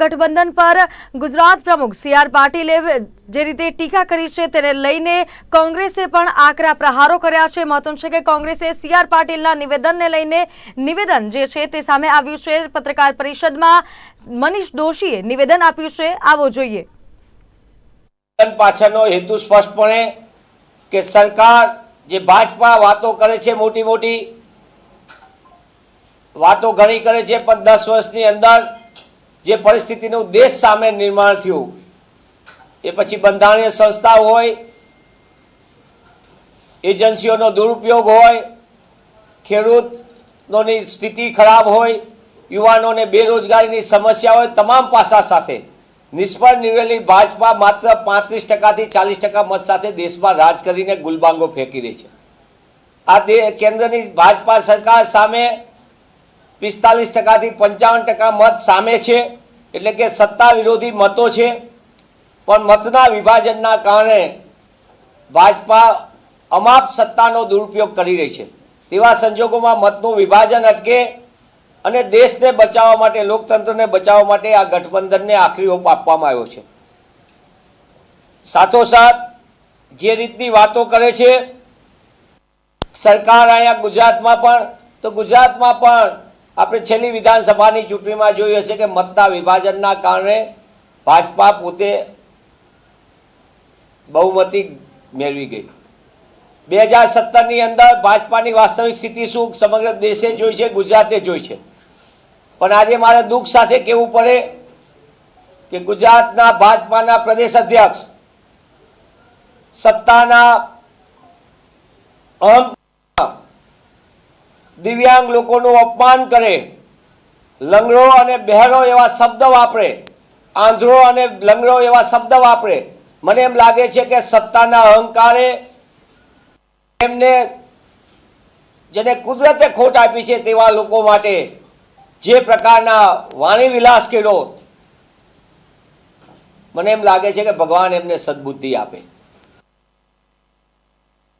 ગઠબંધન પર ગુજરાત પ્રમુખ સી આર પાટીલે જે રીતે ટીકા કરી છે તેને લઈને કોંગ્રેસે પણ આકરા પ્રહારો કર્યા છે. મહત્વનું છે કે કોંગ્રેસે સી આર પાટીલના નિવેદનને લઈને નિવેદન જે છે તે સામે આવ્યું છે. પત્રકાર પરિષદમાં મનીષ દોશીએ નિવેદન આપ્યું છે. આવો જોઈએ. પાછળનો હેતુ સ્પષ્ટપણે કે સરકાર જે ભાજપા વાતો કરે છે મોટી મોટી, વાતો ઘણી કરે છે, પણ દસ વર્ષની અંદર જે પરિસ્થિતિનું દેશ સામે નિર્માણ થયું. એ પછી બંધારણીય સંસ્થા હોય, એજન્સીઓનો દુરુપયોગ હોય, ખેડૂતોની સ્થિતિ ખરાબ હોય, યુવાનોને બેરોજગારીની સમસ્યા હોય, તમામ પાસા સાથે. નિષ્ફળ નીવડેલી ભાજપા માત્ર પાંત્રીસ ટકાથી ચાલીસ ટકા મત સાથે દેશમાં રાજ કરીને ગુલબાંગો ફેંકી રહી છે. આ કેન્દ્રની ભાજપા સરકાર સામે પિસ્તાલીસ ટકાથી પંચાવન ટકા મત સામે છે, એટલે કે સત્તા વિરોધી મતો છે. પણ મતના વિભાજનના કારણે ભાજપા અમાપ સત્તાનો દુરુપયોગ કરી રહી છે. તેવા સંજોગોમાં મતનું વિભાજન અટકે અને દેશને બચાવવા માટે, લોકતંત્રને બચાવવા માટે આ ગઠબંધનને આખરી ઓપ આપવામાં આવ્યો છે. સાથોસાથ જે રીતની વાતો કરે છે, સરકાર અહીંયા ગુજરાતમાં પણ, તો ગુજરાતમાં પણ આપણે છેલ્લી વિધાનસભાની ચૂંટણીમાં જોયું હશે કે મતના વિભાજનના કારણે ભાજપા પોતે બહુમતી મેળવી ગઈ. બે હજાર સત્તરની અંદર ભાજપાની વાસ્તવિક સ્થિતિ શું સમગ્ર દેશે જોઈ છે, ગુજરાતે જોઈ છે. પણ આજે મારે દુઃખ સાથે કહેવું પડે કે ગુજરાતના ભાજપાના પ્રદેશ અધ્યક્ષ સત્તાના અહમ દિવ્યાંગ લોકોનું અપમાન કરે, લંગડો અને બહેરો એવા શબ્દ વાપરે, આંધળો અને લંગડો એવા શબ્દ વાપરે. મને એમ લાગે છે કે સત્તાના અહંકારે એમને જેને કુદરતે ખોટ આપી છે તેવા લોકો માટે જે પ્રકારના વાણી વિલાસ કર્યો, મને એમ લાગે છે કે ભગવાન એમને સદબુદ્ધિ આપે.